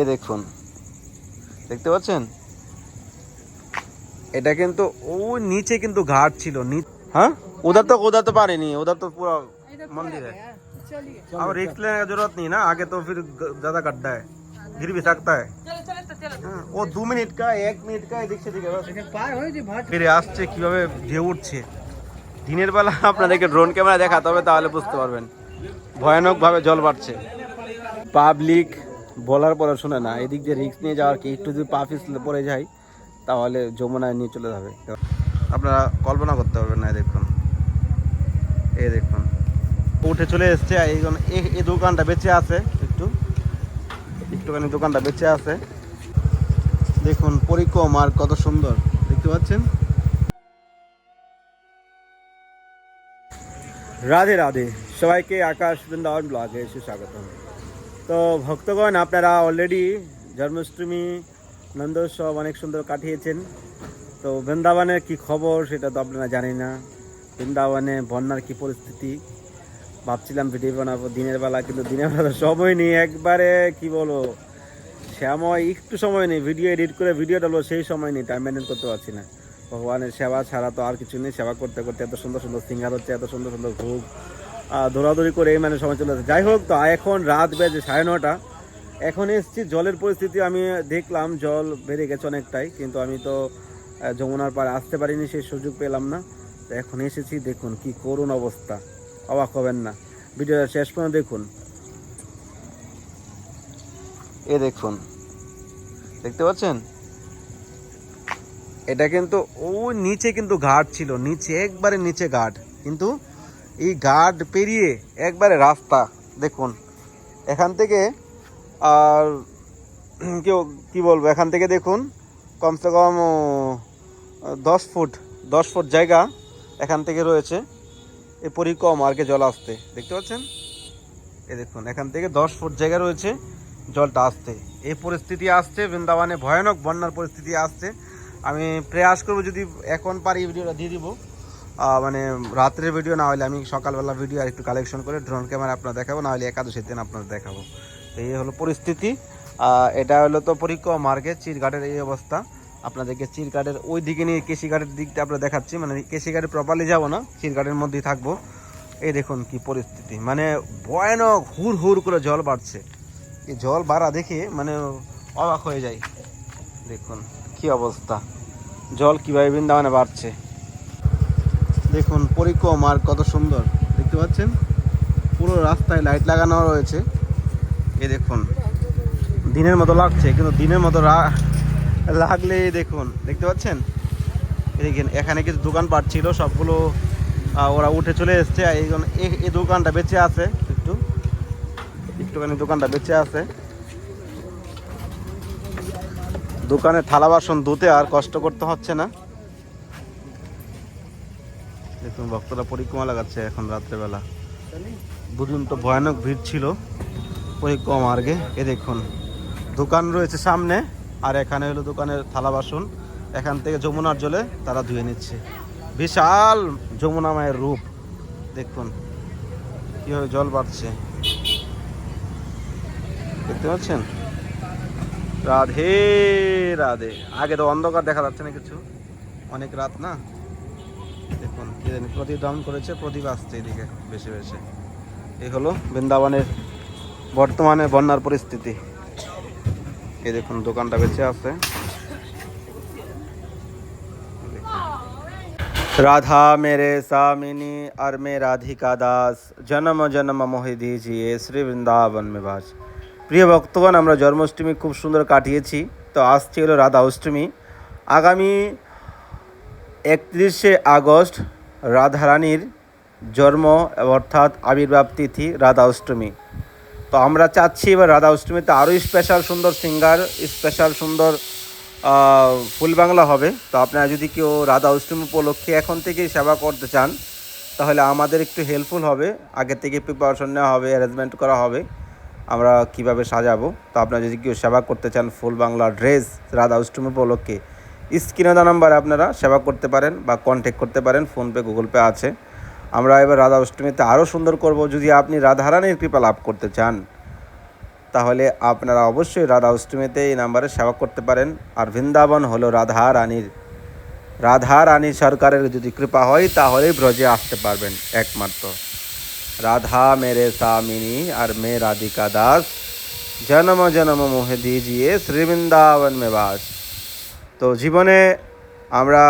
এ দেখুন। দেখতে পাচ্ছেন? এটা কিন্তু ও নিচে কিন্তু ঘাট ছিল হ্যাঁ? ওদের তো उधर তো পারেনি नहीं তো পুরো तो पूरा मंदिर ও দু মিনিট এক মিনিট আসছে উঠছে। দিনের বেলা আপনাদেরকে ড্রোন ক্যামেরা দেখাতে হবে তাহলে বুঝতে পারবেন। ভয়ানকভাবে জল বাড়ছে। পাবলিক বলার পরে শুনে না এদিক দিয়ে রিস্ক নিয়ে যাওয়ার কি একটু যদি পা পিছলে পড়ে যায় তাহলে যমুনায় নিয়ে চলে যাবে। আপনারা কল্পনা করতে পারবেন না এই দেখুন। এই দেখুন। উঠে চলে এসছে এই দোকানটা বেঁচে আছে একটু। একটুখানি দোকানটা বেঁচে আছে। দেখুন পরিক্রম আর কত সুন্দর দেখতে পাচ্ছেন? রাধে রাধে সবাইকে আকাশ বৃন্দাবন ব্লগে সুস্বাগতম। তো ভক্তগণ, আপনারা অলরেডি জন্মাষ্টমী, নন্দোৎসব অনেক সুন্দর কাটিয়েছেন। তো বৃন্দাবনের কি খবর সেটা তো আপনারা জানেন না। বৃন্দাবনে বন্যার কি পরিস্থিতি? ভাবছিলাম ভিডিও বানাবো দিনের বেলা, কিন্তু দিনের বেলা সময় নেই। একবারে কি বলো সময় একটু সময় নেই। ভিডিও এডিট করে ভিডিও ডালবো সেই সময় নেই। টাইম মেনটেন করতে পারছি না। ভগবানের সেবা ছাড়া তো আর কিছু নেই। সেবা করতে করতে এত সুন্দর সুন্দর সিঙ্গার হচ্ছে, এত সুন্দর সুন্দর ভোগ। দৌড়াদৌড়ি করে এই মানে সময় চলে যাচ্ছে যাই হোক, তো এখন রাত বেজে সাড়ে নটা। এখন এসছি, জলের পরিস্থিতি আমি দেখলাম, জল বেড়ে গেছে অনেকটাই, কিন্তু আমি তো যমুনার পাড়ে আসতে পারিনি, সেই সুযোগ পেলাম না। তো এখন এসেছি, দেখুন কি করুণ অবস্থা। অবাক হবেন না। ভিডিওটা শেষ পর্যন্ত দেখুন। এ দেখুন, দেখতে পাচ্ছেন? এটা কিন্তু ও নিচে কিন্তু ঘাট ছিল, নিচে, একবারে নিচে ঘাট। কিন্তু এই ঘাট পেরিয়ে একবারে রাস্তা, দেখুন। এখান থেকে আর কেউ, কি বলব, এখান থেকে দেখুন, কমসে কম দশ ফুট দশ ফুট জায়গা এখান থেকে রয়েছে। এ পরিকম আর কি জল আসতে, দেখতে পাচ্ছেন? এ দেখুন, এখান থেকে দশ ফুট জায়গা রয়েছে জলটা আসতে। এই পরিস্থিতি আসছে, বৃন্দাবনে ভয়ানক বন্যার পরিস্থিতি আসছে। আমি প্রয়াস করব, যদি এখন পারি ভিডিওটা দিয়ে দিব। মানে রাত্রের ভিডিও না হলে আমি সকালবেলা ভিডিও আর একটু কালেকশন করে ড্রোন ক্যামেরা আপনার দেখাবো, না হলে একাদশের দিন আপনার দেখাবো। এই হলো পরিস্থিতি। এটা হলো তো পরীক্ষা মার্গে চিরঘাটের এই অবস্থা। আপনাদেরকে চিরঘাটের ওই দিকে নিয়ে কেশিঘাটের দিকটা আপনার দেখাচ্ছি। মানে কেশিঘাটে প্রপারলি যাব না, চিরঘাটের মধ্যেই থাকব। এই দেখুন কি পরিস্থিতি। মানে ভয়ানক হুর হুর করে জল বাড়ছে। এই জল বাড়া দেখে মানে অবাক হয়ে যায় দেখুন কি অবস্থা। জল কীভাবে বৃন্দাবনে বাড়ছে। দেখুন, পরিক্রম আর কত সুন্দর। দেখতে পাচ্ছেন? পুরো রাস্তায় লাইট লাগানো রয়েছে। এই দেখুন, দিনের মতো লাগছে, কিন্তু দিনের মতো লাগলে দেখুন, দেখতে পাচ্ছেন? দেখেন, এখানে কিছু দোকানপাট ছিল, সবগুলো ওরা উঠে চলে এসছে এই দোকানটা বেঁচে আছে, একটু। একটুখানি দোকানটা বেঁচে আছে। দোকানে থালা বাসন ধুতে আর কষ্ট করতে হচ্ছে না। দেখুন ভক্তরা পরিক্রমা লাগাচ্ছে এখন রাত্রেবেলা। দুদিন তো ভয়ানক ভিড় ছিল। পরিক্রমা মার্গে, এ দেখুন, দোকান রয়েছে সামনে, আর এখানে হলো দোকানের থালা বাসন। এখান থেকে যমুনার জলে তারা ধুয়ে নিচ্ছে। বিশাল যমুনা মায়ের রূপ, দেখুন, কীভাবে জল বাড়ছে। দেখতে পাচ্ছেন? রাধে রাধে। আগে তো অন্ধকার দেখা যাচ্ছে না কিছু। অনেক রাত না? দেখুন, কি জানি প্রদীপ দাম করেছে, প্রদীপ আসছে এদিকে বেশি বেশি। এই হলো বৃন্দাবনের বর্তমানে বন্যার পরিস্থিতি। এই দেখুন, দোকানটা বেঁচে আছে। রাধা মেরে সামিনী আর মে রাধিকা দাস, জন্ম জন্ম মোহে দিজিয়ে শ্রী বৃন্দাবন মে বাস। প্রিয় ভক্তগণ, আমরা জন্মাষ্টমী খুব সুন্দর কাটিয়েছি। তো আসছে হলো রাধা অষ্টমী। আগামী একত্রিশে আগস্ট রাধারানীর জন্ম অর্থাৎ আবির্ভাব তিথি রাধা অষ্টমী তো আমরা চাচ্ছি এবার রাধা অষ্টমীতে আরও স্পেশাল সুন্দর সিঙ্গার স্পেশাল সুন্দর ফুল বাংলা হবে। তো আপনারা যদি কেউ রাধা অষ্টমী উপলক্ষে এখন থেকেই সেবা করতে চান, তাহলে আমাদের একটু হেল্পফুল হবে। আগে থেকে প্রিপারেশন নেওয়া হবে অ্যারেঞ্জমেন্ট করা হবে। আমরা কীভাবে সাজাবো? তো আপনারা যদি কেউ সেবা করতে চান ফুল বাংলা ড্রেস রাধা অষ্টমী উপলক্ষে স্ক্রিনে নাম্বারে আপনারা সেবা করতে পারেন বা কন্ট্যাক্ট করতে পারেন ফোনপে গুগল পে আছে। আমরা এবার রাধা অষ্টমীতে আরও সুন্দর করব। যদি আপনি রাধারানীর কৃপা লাভ করতে চান, তাহলে আপনারা অবশ্যই রাধা অষ্টমীতে এই নাম্বারে সেবা করতে পারেন। আর বৃন্দাবন হলো রাধা রানীর রাধা রানী সরকারের যদি কৃপা হয়, তাহলেই ব্রজে আসতে পারবেন একমাত্র। রাধা মেরে সামিনী আর মে রাধিকা দাস। জনম জনম মোহে দিজিয়ে শ্রী বৃন্দাবন মে বাস। তো জীবনে আমরা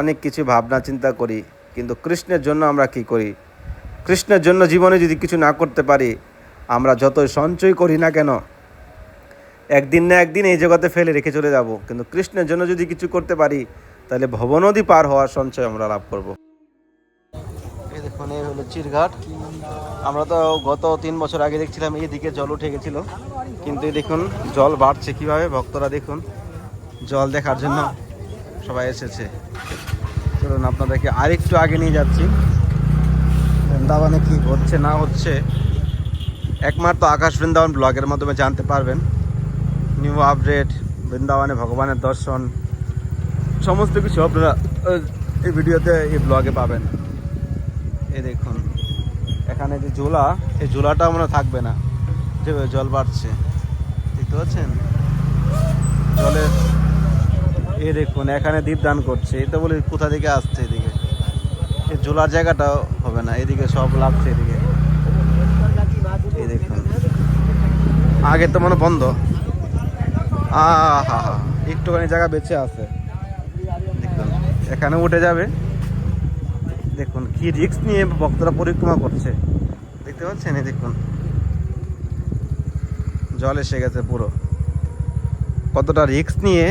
অনেক কিছু ভাবনা চিন্তা করি, কিন্তু কৃষ্ণের জন্য আমরা কি করি? কৃষ্ণের জন্য জীবনে যদি কিছু না করতে পারি, আমরা যতই সঞ্চয় করি না কেন, একদিন না একদিন এই জগতে ফেলে রেখে চলে যাব। কিন্তু কৃষ্ণের জন্য যদি কিছু করতে পারি, তাহলে ভবনদী পার হওয়ার সঞ্চয় আমরা লাভ করব। দেখুন, এই হলো চিরঘাট। আমরা তো গত তিন বছর আগে দেখছিলাম, এই দিকে জল উঠে গেছিল। কিন্তু দেখুন, জল বাড়ছে কীভাবে? ভক্তরা দেখুন। জল দেখার জন্য সবাই এসেছে। চলুন আপনাদেরকে আরেকটু আগে নিয়ে যাচ্ছি। বৃন্দাবনে কি হচ্ছে, না হচ্ছে, একমাত্র আকাশ বৃন্দাবন ব্লগের মাধ্যমে জানতে পারবেন। নিউ আপডেট বৃন্দাবনে ভগবানের দর্শন, সমস্ত কিছু আপনারা এই ভিডিওতে, এই ব্লগে পাবেন। এই দেখুন, এখানে যে ঝোলা, এই ঝোলাটা মনে থাকবে না। যেভাবে জল বাড়ছে, দেখতে পাচ্ছেন? জলের এই দেখুন, এখানে দীপদান করছে। তো বলি, কোথা থেকে আসছে এদিকে? এই ঝোলার জায়গাটাও হবে না, এদিকে সব লাগছে এদিকে। এই দেখুন। আগে তো মনে বন্ধ। আহা হা একটুখানি জায়গা বেঁচে আছে। দেখুন, এখানে উঠে যাবে। দেখুন, কি রিস্ক নিয়ে ভক্তরা পরিক্রমা করছে। দেখতে পাচ্ছেন? এই দেখুন। জল এসে গেছে পুরো। কতটা রিস্ক নিয়ে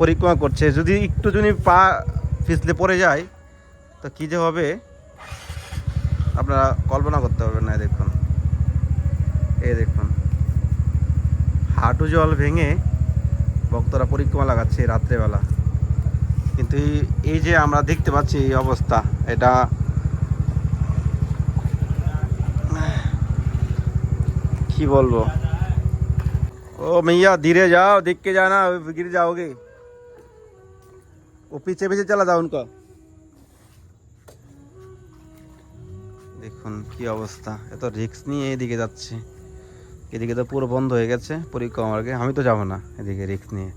পরিক্রমা করছে। যদি একটু যদি পা পিছলে পড়ে যায়, তো কী যে হবে? আপনারা কল্পনা করতে পারবেন না দেখুন। এই দেখুন। হাঁটু জল ভেঙে ভক্তরা পরিক্রমা লাগাচ্ছে রাত্রেবেলা। কিন্তু এই যে আমরা দেখতে পাচ্ছি এই অবস্থা, এটা কি বলব? ও মেয়া, ধীরে যাও দেখকে না গির যাওগে वो पीछे पीछे चला जाओ उनका দেখুন কি অবস্থা এত রিস্ক নিয়ে এদিকে যাচ্ছে এদিকে তো পুরো বন্ধ হয়ে গেছে পরিক্রমার আগে আমি তো যাবো না এদিকে রিস্ক নিয়ে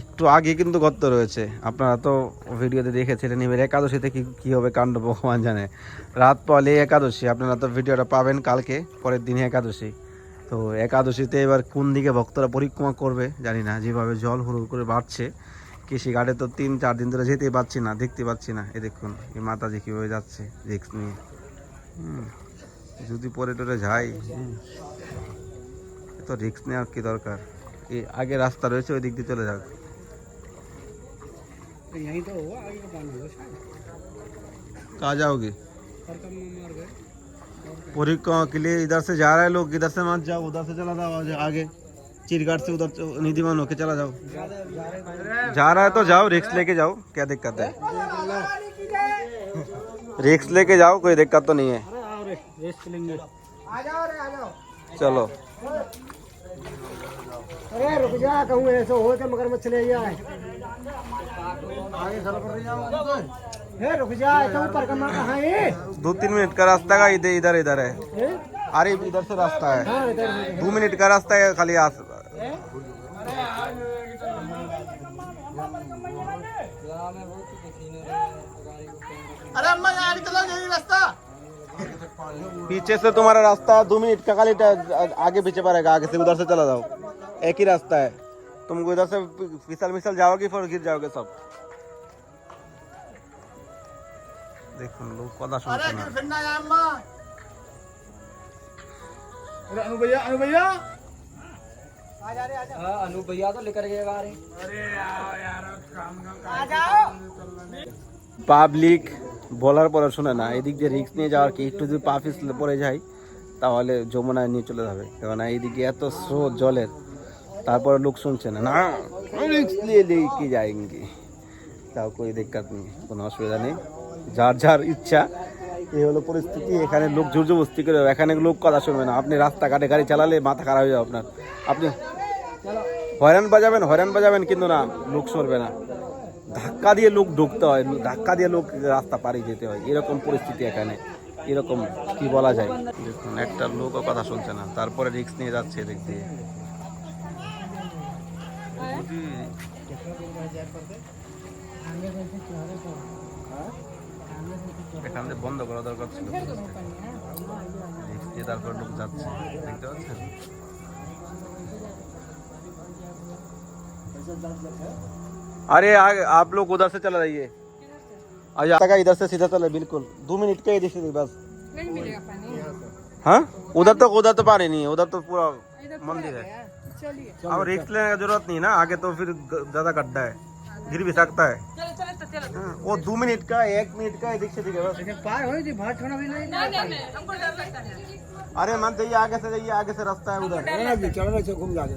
একটু আগে কিন্তু গর্ত রয়েছে আপনারা তো ভিডিওতে দেখেছিলেন এবার একাদশীতে কি কী হবে কাণ্ড ভগবান জানে রাত পলে একাদশী আপনারা তো ভিডিওটা পাবেন কালকে পরের দিনে একাদশী তো একাদশীতে এবার কোন দিকে ভক্তরা পরিক্রমা করবে জানি না যেভাবে জল হুড় করে বাড়ছে কৃষি ঘাটে তো তিন চার দিন ধরে যেতেই পাচ্ছি না দেখতে পাচ্ছি না এ দেখুন এই মাতাজি কীভাবে যাচ্ছে রিক্স নিয়ে হুম, যদি পরে টরে যাই হুম, এত রিক্স নেওয়ার কি দরকার এই আগে রাস্তা রয়েছে ওই দিক দিয়ে চলে যাক यहीं तो हुआ आगे का पानी होगा शायद कहाँ जाओगे खत्म में मर गए परिक्रमा के लिए इधर से जा रहे हैं लोग इधर से मत जाओ उधर से चला जाओ आज- आगे चिरघाट से उधर निधिमान होके चला जाओ। जा रहा है तो जाओ रिक्स लेके जाओ क्या दिक्कत है? रिक्स लेके जाओ कोई दिक्कत तो नहीं है। अरे आओ रे रेस्ट लेंगे चलो। अरे रुक जा कहूँ ऐसे हो तो मगर मछली आए आगे सर पर जाओ हे रुक जा तो ऊपर कमा कहाँ है। दो तीन मिनट का रास्ता का इधर इधर इधर है। अरे इधर से रास्ता है। हाँ। दो मिनट का रास्ता है खाली अरे अम्मा यहाँ निकलो यही रास्ता। पीछे से तुम्हारा रास्ता दो मिनट का खाली आगे पीछे पड़ेगा आगे से उधर से चला जाओ। एक ही रास्ता है। तुम उधर से फिसल मिसल जाओगे फिर गिर जाओगे सब। देखो लोग कदा सुनते हैं अरे अनु भैया अनु भैया। हाँ अनु भैया तो लेकर के आ रहे পাবলিক বলার পরে শোনে না এদিক দিয়ে রিস্ক নিয়ে যাওয়ার কি একটু যদি পা পিছলে পড়ে যায় তাহলে যমুনায় নিয়ে চলে যাবে কেননা এইদিকে এত স্রোত জলের তারপরে লোক শুনছে না না রিস্ক নিয়ে নিয়ে কি যায়নি তাও কোনো দিক্কত নেই কোনো অসুবিধা নেই যার যার ইচ্ছা এই হলো পরিস্থিতি, এখানে লোক জোর জবস্তি করে, এখানে লোক কথা শুনবে না। আপনি রাস্তাঘাটে গাড়ি চালালে মাথা খারাপ হয়ে যাবে আপনার। আপনি হয়রান বাজাবেন হয়রান বাজাবেন কিন্তু না, লোক সরবে না। ধাক্কা দিয়ে লোক ঢুকতে হয়, ধাক্কা দিয়ে লোক রাস্তা পাড়ি যেতে হয়। এরকম পরিস্থিতি এখানে। এরকম কি বলা যায়? দেখুন, একটা লোকও কথা শুনছে না, তারপরে রিক্স নিয়ে যাচ্ছে এদিক দিয়ে। এখান থেকে বন্ধ করা দরকার ছিল রিক্স দিয়ে তারপরে লোক যাচ্ছে দেখতে পাচ্ছেন अरे आ, आप लोग उधर से चला जाइए अच्छा का इधर से सीधा चले बिल्कुल दो मिनट का ही देखिए बस नहीं मिलेगा पानी हाँ उधर तो उधर तो पानी नहीं है उधर तो पूरा इधर तो मंदिर है यार, चलिए अब रिक्स लेने की जरूरत नहीं ना आगे तो फिर ग- ज्यादा गड्ढा है गिर भी सकता है चलो चलो तो चलो हाँ, वो दो मिनट का एक मिनट का ही दिख से दिखे बस पार हो जी भाट होना भी नहीं। नहीं नहीं नहीं हमको डर लगता है अरे मत जाइए आगे से जाइए आगे से रास्ता है उधर। चलो रहे घूम जाके।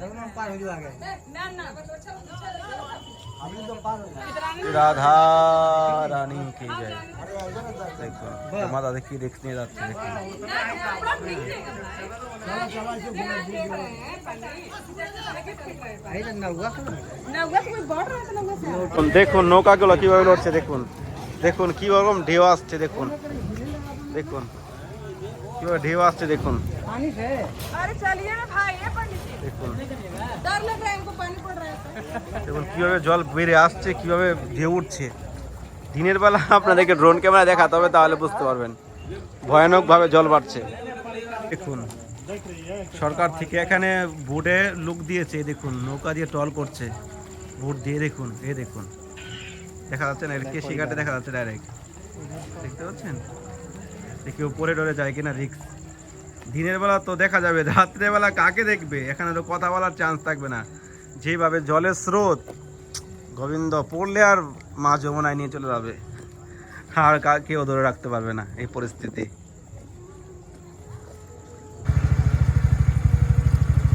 चलो हम पार हो जाओ রাধা রানী কে যায় দেখুন মা দাদা কি দেখতে যাচ্ছে দেখুন দেখুন, নৌকাগুলো কীভাবে লড়ছে, দেখুন। দেখুন কি রকম ঢেউ আসছে, দেখুন। দেখুন, কীভাবে ঢেউ আসছে, দেখুন। पानी से अरे चलिए ना भाई ये पानी से দেখুন डर लग रहा है हमको पानी पड़ रहा है দেখুন কিভাবে জল বেড়ে আসছে কিভাবে ঢেউ উঠছে দিনের বেলা আপনাদেরকে ড্রোন ক্যামেরা দেখাতে হবে তাহলে বুঝতে পারবেন ভয়ানকভাবে জল বাড়ছে দেখুন সরকার থেকে এখানে বোটে লোক দিয়েছে এই দেখুন নৌকা দিয়ে টল করছে বোট দিয়ে দেখুন এই দেখুন দেখা যাচ্ছে না কেসি ঘাটে দেখা যাচ্ছে ডাইরেক্ট দেখতে পাচ্ছেন দেখি উপরে ডরে যায় কিনা রিক্স দিনের বেলা তো দেখা যাবে রাত্রেবেলা কাকে দেখবে? এখানে তো কথা বলার চান্স থাকবে না। যেভাবে জলের স্রোত, গোবিন্দ পড়লে আর মা যমুনায় নিয়ে চলে যাবে। আর কেউ ধরে রাখতে পারবে না এই পরিস্থিতি।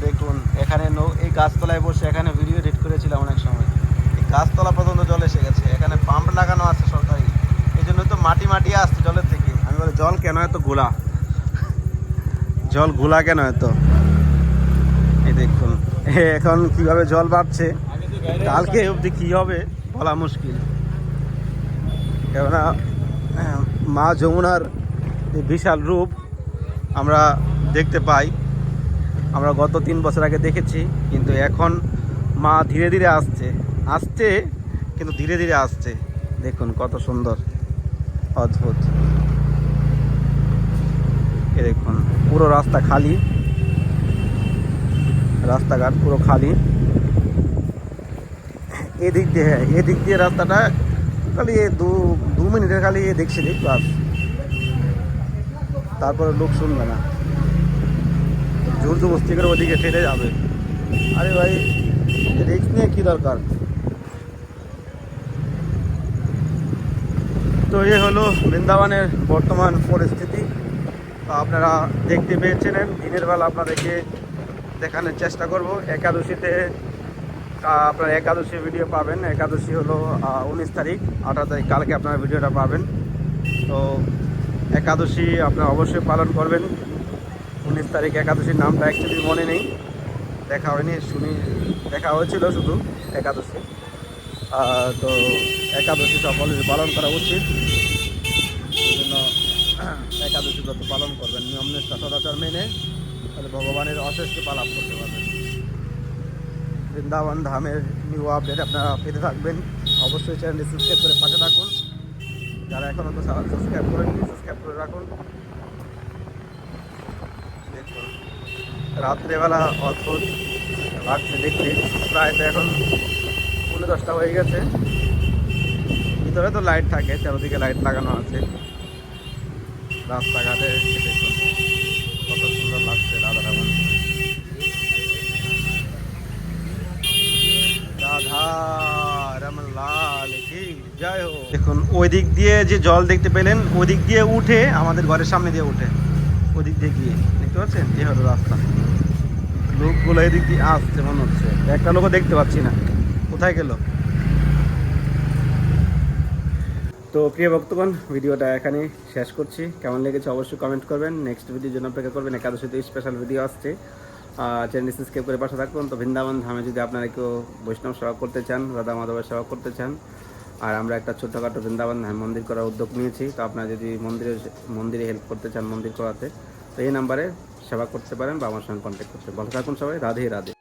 দেখুন, এখানে এই গাছতলায় বসে এখানে ভিডিও এডিট করেছিলাম অনেক সময়। এই গাছতলা পর্যন্ত জল এসে গেছে। এখানে পাম্প লাগানো আছে সরকারি। এই জন্য তো মাটি মাটি আসছে জলের থেকে। আমি বলি, জল কেন এত গোলা? জল গোলা কেন এত? এই দেখুন এখন কীভাবে জল বাড়ছে? কালকে অবধি কি হবে বলা মুশকিল। কেননা, মা যমুনার বিশাল রূপ আমরা দেখতে পাই। আমরা গত তিন বছর আগে দেখেছি, কিন্তু এখন মা ধীরে ধীরে আসছে। আসছে, কিন্তু ধীরে ধীরে আসছে। দেখুন কত সুন্দর, অদ্ভুত। এ দেখুন। পুরো রাস্তা খালি। রাস্তাঘাট পুরো খালি। এদিক দিয়ে হ্যাঁ এদিক দিয়ে রাস্তাটা খালি দু দু মিনিটের খালি দেখছি দেখ বাস। তারপরে লোক শুনবে না। জোর করে ওদিকে ঠেলে যাবে। আরে ভাই রিক্স নিয়ে কী দরকার? তো এ হলো বৃন্দাবনের বর্তমান পরিস্থিতি। আপনারা দেখতে পেয়েছিলেন, দিনের বেলা আপনাদেরকে দেখানোর চেষ্টা করব। একাদশীতে আপনার একাদশী ভিডিও পাবেন। একাদশী হলো উনিশ তারিখ আঠারো তারিখ, কালকে আপনারা ভিডিওটা পাবেন। তো একাদশী আপনারা অবশ্যই পালন করবেন। উনিশ তারিখ একাদশীর নামটা অ্যাকচুয়ালি মনে নেই। দেখা হয়নি, শুনি, দেখা হয়েছিল শুধু একাদশী। তো একাদশী সকলের পালন করা উচিত। একাদশী ব্রত পালন করবেন। নিয়ম নিষ্ঠা সদাচার মেনে তাহলে ভগবানের অশেষ কৃপা লাভ করতে পারবেন। বৃন্দাবন ধামের নিউ আপডেট আপনারা পেতে থাকবেন। অবশ্যই চ্যানেলটি সাবস্ক্রাইব করে পাশে থাকুন। যারা এখনও তো সাবস্ক্রাইব করেনি সাবস্ক্রাইব করে রাখুন। রাত্রেবেলা অদ্ভুত লাগছে দেখতে। প্রায় তো এখন পনেরো দশটা হয়ে গেছে। ভিতরে তো লাইট থাকে, চারদিকে লাইট লাগানো আছে। রাস্তাঘাটে দেখুন কত সুন্দর লাগছে রাধা রামন রাধা রমন লাল কি? জয় হো দেখুন, ওই দিক দিয়ে যে জল দেখতে পেলেন, ওই দিক দিয়ে উঠে আমাদের ঘরের সামনে দিয়ে উঠে। ওই দিক দিয়ে গিয়ে, দেখতে পাচ্ছেন? এই হলো রাস্তা। লোকগুলো এদিক দিয়ে আসছে, মনে হচ্ছে। একটা লোকও দেখতে পাচ্ছি না। কোথায় গেল? তো প্রিয় ভক্তগণ, ভিডিওটা এখানে শেষ করছি। কেমন লেগেছে অবশ্যই কমেন্ট করবেন। নেক্সট ভিডিওর জন্য অপেক্ষা করবেন। একাদশীতে স্পেশাল ভিডিও আসছে। চ্যানেল সাবস্ক্রাইব করে পাশে থাকুন। তো বৃন্দাবন ধামে যদি আপনারা কেউ বৈষ্ণব সেবা করতে চান, রাধা মাধবের সেবা করতে চান, আর আমরা একটা ছোটোখাটো বৃন্দাবন ধাম মন্দির করার উদ্যোগ নিয়েছি, তো আপনারা যদি মন্দিরে মন্দিরে হেল্প করতে চান মন্দির করাতে, তো এই নাম্বারে সেবা করতে পারেন বা আমার সঙ্গে কন্ট্যাক্ট করতে। ভালো থাকুন সবাই। রাধে রাধে।